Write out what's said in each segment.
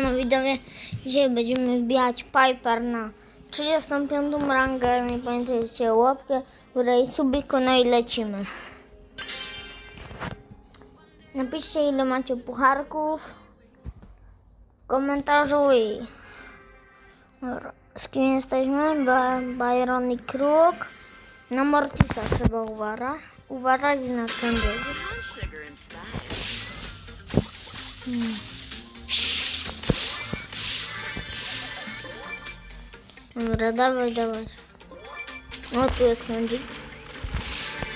Siemano widzowie, dzisiaj będziemy wbijać Piper na 35 rangę. Nie pamiętajcie łapkę, górę i subiku, no i lecimy. Napiszcie ile macie pucharków w komentarzu i z kim jesteśmy? Byron i Kruk. Na Mortisa trzeba uważa uważać na ten drugi. Dobra, dawaj, dawaj. No tu jest Henryk.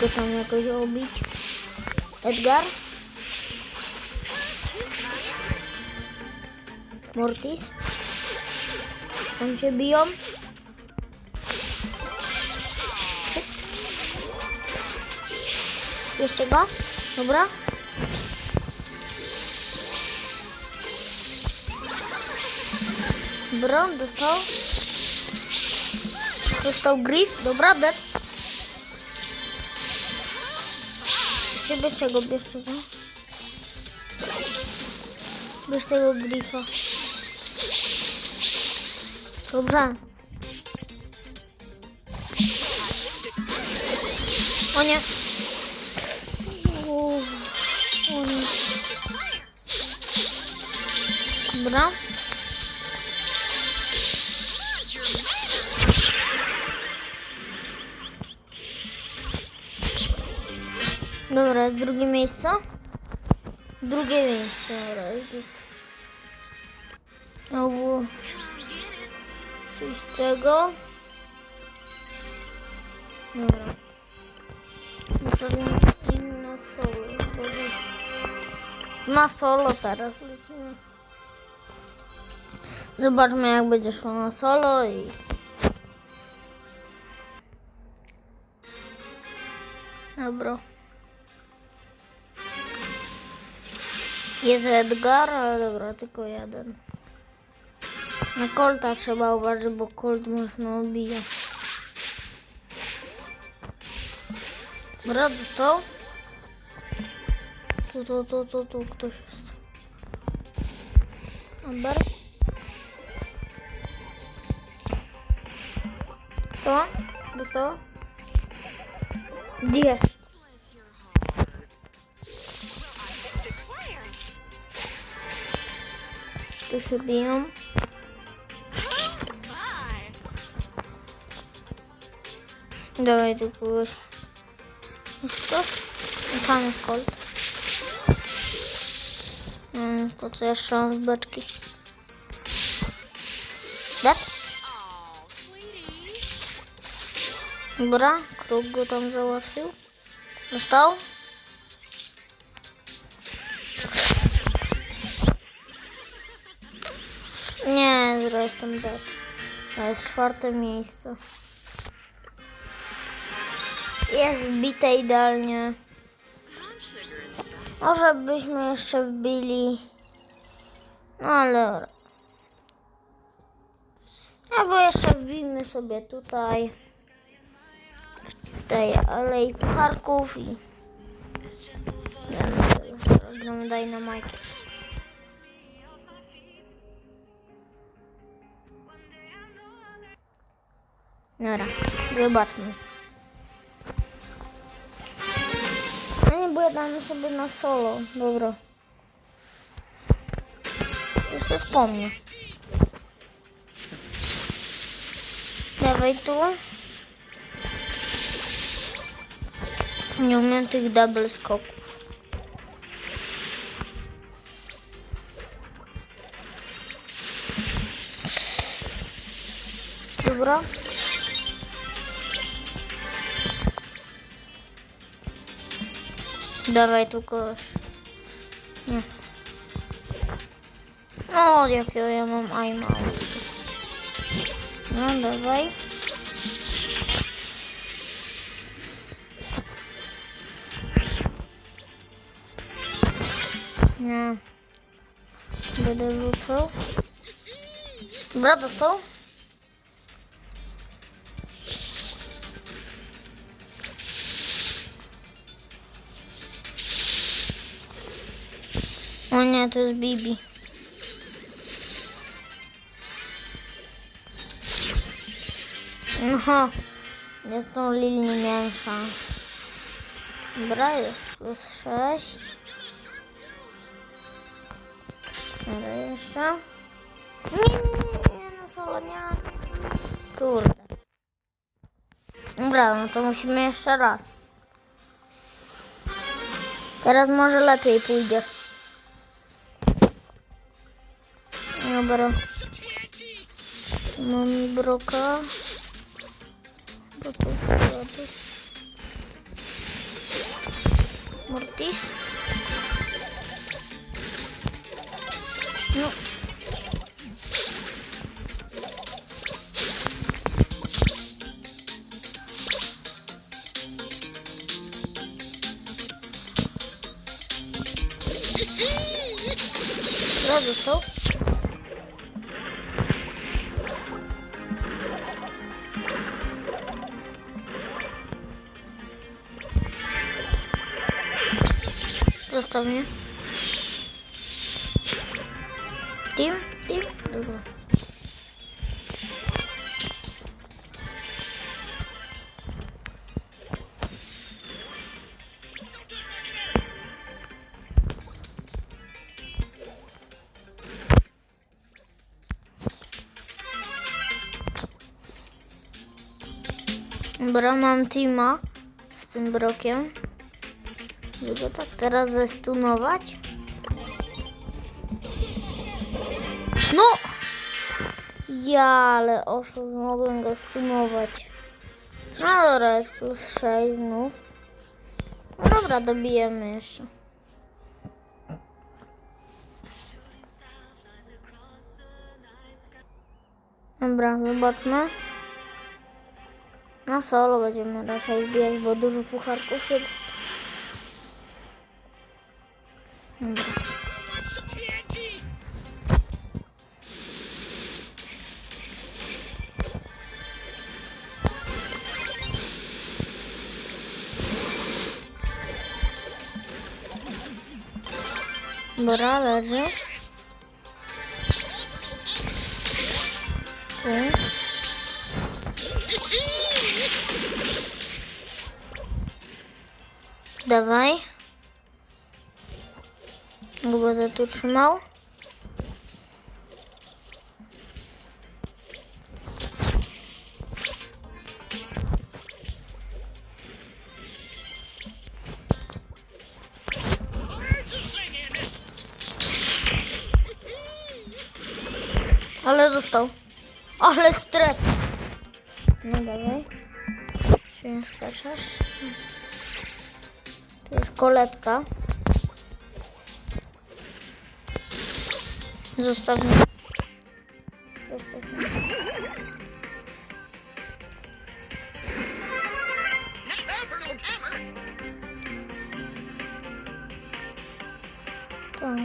Go tam jakoś obić. Edgar. Mortis. Tam się biją. Jeszcze go. Dobra. Dobra, dostał. Dostał griff, dobra, bet. Jeszcze bierz tego, bierz tego. Bierz tego. Dobra. O nie. O nie. Dobra. Dobra, drugie miejsce. Drugie miejsce, dobra, jest git. Albo coś z czego. Dobra. Następnie na solo. Na solo teraz lecimy. Zobaczmy jak będzie szło na solo i... Dobra. Edgar, ale dobra, tylko jeden. Na Colta trzeba uważać, bo Colt mocno obija. Dobra, dostał? Tu, tu, tu, tu, tu ktoś jest. Amber? To? Dostała? Gdzie jest? Tu się biją. Dawaj tu kogoś. Jest? I Tam jest kolt. Mm, po co jeszcze mam z beczki? Tak? Dobra, kruk go tam załatwił. Dostał? Nie, zero jestem dead. To jest czwarte miejsce. Jest wbite idealnie. Może byśmy jeszcze wbili. No ale. Albo jeszcze wbijmy sobie tutaj. W tej alei pucharków i. Gramy Dynamite. Dobra, zobaczmy. No nie, bo ja damy sobie na solo. Dobra. Jeszcze wspomnę. Dawaj tu. Nie umiem tych double Dawaj kogoś. Nie. O, jakiego ja mam aima. No, dawaj. Nie. Będę rzucał. Dobra, dostał. O nie, to jest Bibi. No, ja z tą Lil nie. Dobra, jest plus 6. Dobra, jeszcze. Nie, nie, nie, nie, na solo nie. Kurde. Dobra, no to musimy jeszcze raz. Teraz może lepiej pójdzie. Dobra. Mam broka. Co tu wkładać? Mortis? No. Kto został? Zostaw. Tim? Tim? Dobra. Dobra, mam teama z tym brokiem. Go tak teraz zestunować. No! Ja, ale oszust, mogłem go stunować. No dobra, jest plus 6 znów. No dobra, dobijemy jeszcze. Dobra, zobaczmy. Na solo będziemy raczej wbijać, bo dużo pucharków się dostało. Dobra, leży. Tu. Dawaj. Bo będę tu Skaczesz? To jest koletka. Zostaw mnie. Zostaw mnie. Tak.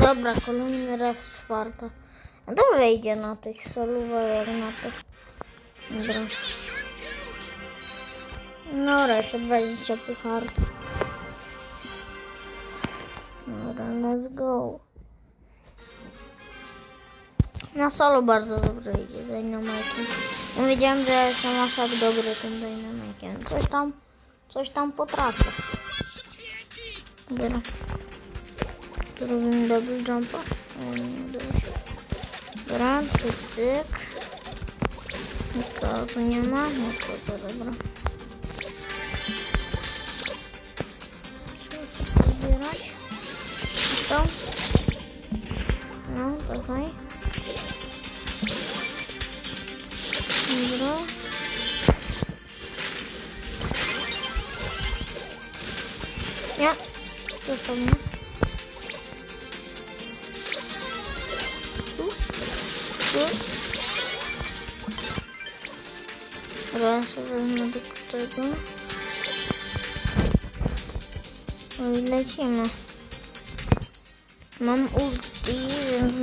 Dobra, kolejny raz czwarta. Dobrze idzie na tych solówach, jak na tych. Dobra. No, jeszcze 20 pucharów. Dobra, let's go. Na solo bardzo dobrze idzie Dynamite. Ja wiedziałem, że jestem aż tak dobry tym Dynamite'iem. Coś tam, coś tam potrafię. Dobra. Tu robimy double jumpa. O, nie udało się. Dobra, cyk, cyk. Nikogo tu nie ma? Nikogo, dobra. Trzeba się zbierać. Tu. Raz wezmę do tego. No i lecimy. Mam ulti, więc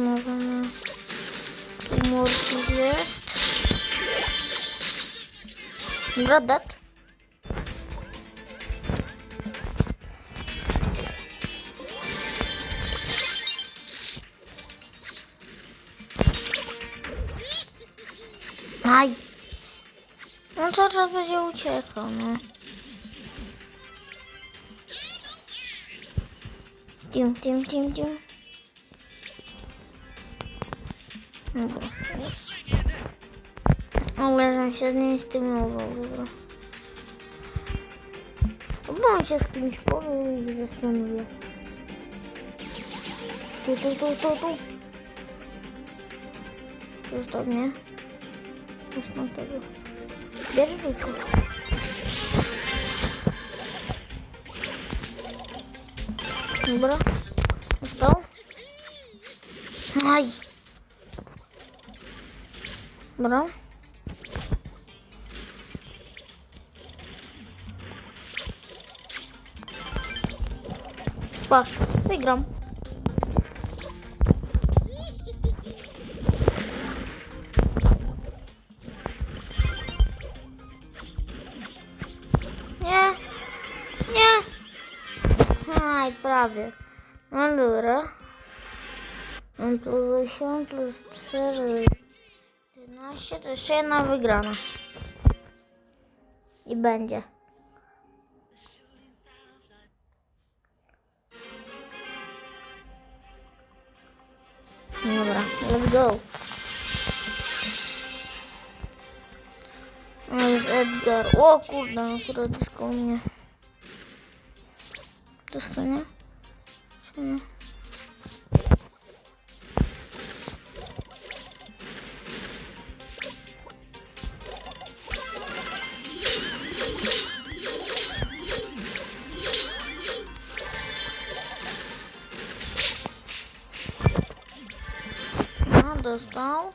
On cały czas będzie uciekał, no. Tim, tim, tim, tim. Dobra. Ale żem się z nim stymulował, dobra. Bo on się z kimś powie i zastanuje. Tu, tu, tu, tu, tu. Zostaw mnie. Zostaw tego. Bierz go. Dobra. Został. Aj. Prawie. No dobra. Mam plus 8, plus 4, 11, to jeszcze jedna wygrana. I będzie. Dobra, let's go. O, jest Edgar. O kurde, akurat jest koło mnie. Dostanie? Czy nie? No, dostał.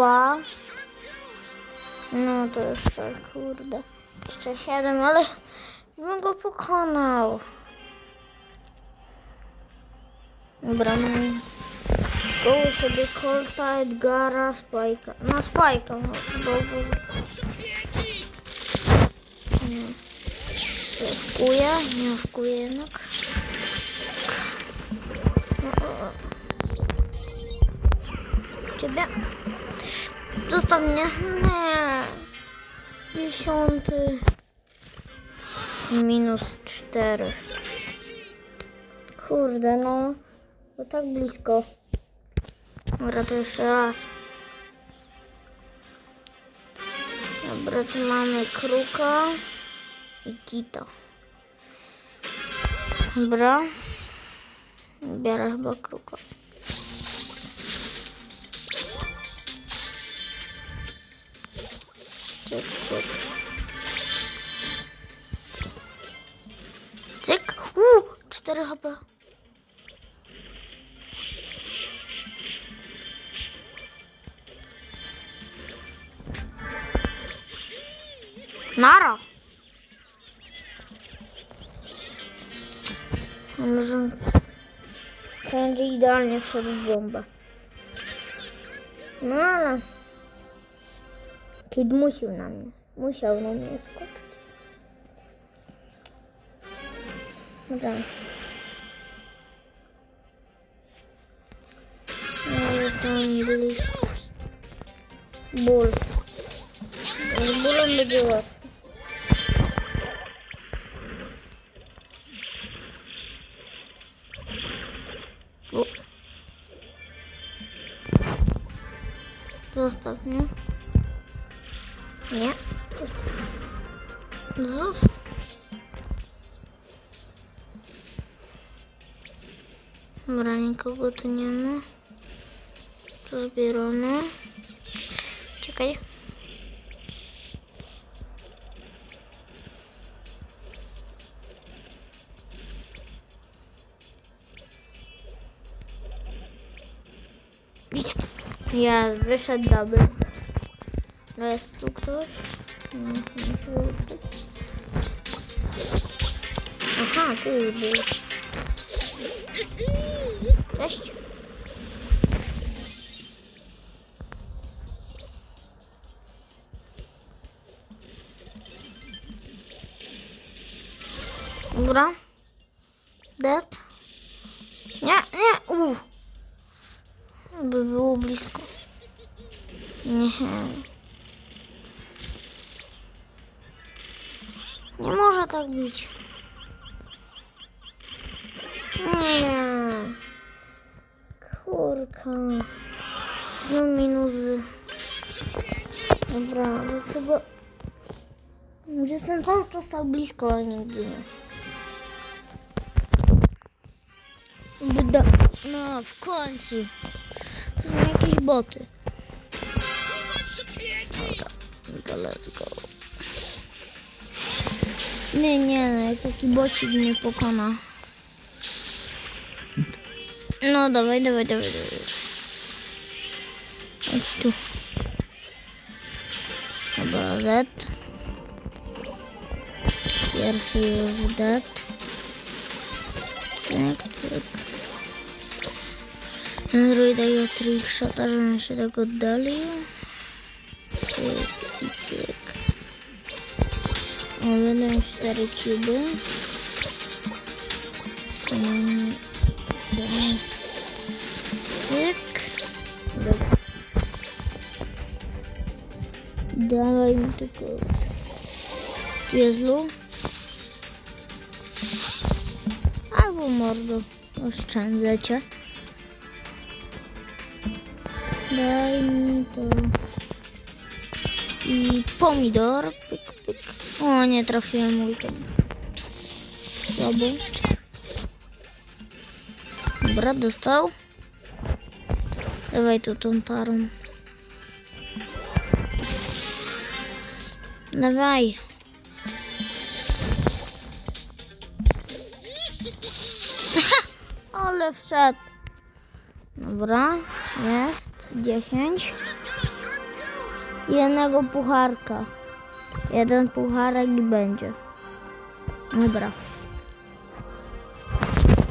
Dwa. No to jeszcze, kurde. Jeszcze siedem, ale bym go pokonał. Dobra, no. Koło sobie Colta, Edgara, Spajka. No Spajka, no. Bo, bo... Nie. To Wkuje, nie wkuje jednak. O, o, o. Ciebie? Zostaw mnie. Nie. Dziesiąty. Minus cztery. Kurde, no. To tak blisko. Dobra, to jeszcze raz. Dobra, tu mamy kruka i kita. Dobra. Biorę chyba kruka. Cyk, cyk. Cyk. Uuu, 4 HP. Nara. Może będzie idealnie wszedł w bombę. No ale Kid musiał na mnie. Musiał na mnie skoczyć. Dobra. No jest tam blisko. Ból. Z Nie. Zostaw. Dobra, nikogo tu nie ma. To zbieramy. Czekaj. Ja wyszedł double. Jest tu ktoś. Aha, tu był. Cześć. Dobra. Dead. Nie, nie. Uuu. By było blisko. Nie. Nie może tak być. Nie. Kurka. No minusy. Dobra, no trzeba... Jestem cały czas tak blisko, ale nigdy nie. Byda... No, w końcu. To są jakieś boty. Dobra, no let's go. Bocik mnie pokona. No, dawaj, dawaj, dawaj, dawaj. Chodź tu. Dobra, Z. Pierwszy już dead. Cyk, cyk. Zrój tego trickshota, żebym się tak oddalił. Cyk i cyk. Mm, dobra. Cyk. Dobra. Dawaj mi tylko piezlu. Albo mordo. Oszczędzę cię. Daj mi to. I pomidor. Pyk. O, nie trafiłem ultem. Słabo. Dobra, dostał. Dawaj tu tą tarą. Dawaj. Ale wszedł. Dobra, jest 10. Jednego pucharka. Jeden pucharek i będzie. Dobra.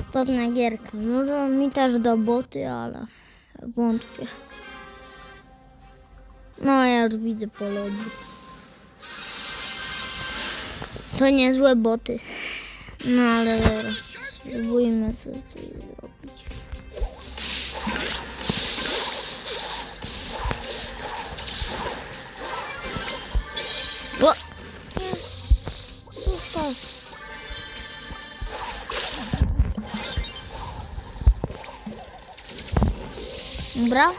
Istotna gierka. Może mi też do boty, ale wątpię. No ja już widzę po lobby. To niezłe boty. No ale dobra. Spróbujmy coś zrobić. Zostaw. Dobra.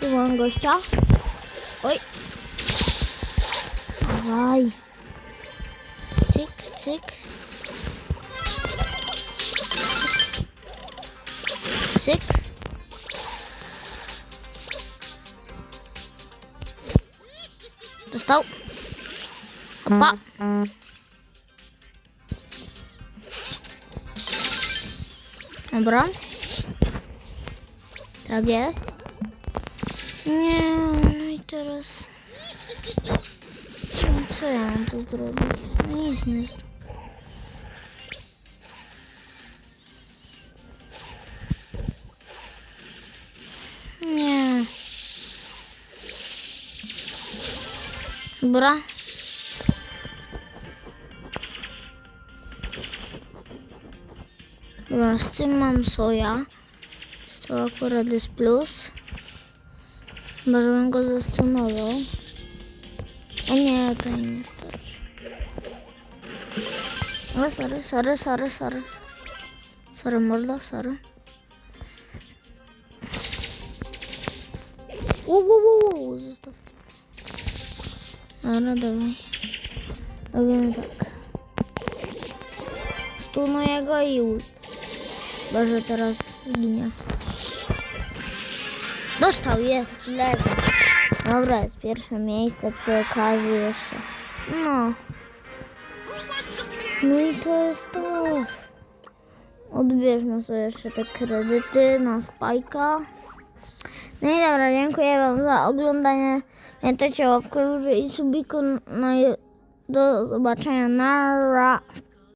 Tu mam gościa. Oj. Dawaj. Cyk, cyk. Cyk. Dostał. Opa. Dobra. Tak jest. Nie, no i teraz... Co ja mam tu zrobić? No Nic nie zrobię. Dobra. Dobra, z tym mam soja. Z tym akurat jest plus. Chyba, żebym go zastunował. O nie, to nie starczy. O, sorry, sorry, sorry, sorry. Sorry, mordo, sorry. Ło, ło, ło, ło, zostaw. Dobra. Robimy tak. Stunuję go i ult. Chyba, że teraz ginie. Dostał, jest, leży. Dobra, jest pierwsze miejsce przy okazji jeszcze. No. No i to jest to. Odbierzmy sobie jeszcze te kredyty na spajka. No i dobra, dziękuję Wam za oglądanie. Pamiętajcie o łapkę i subiku. No i do zobaczenia na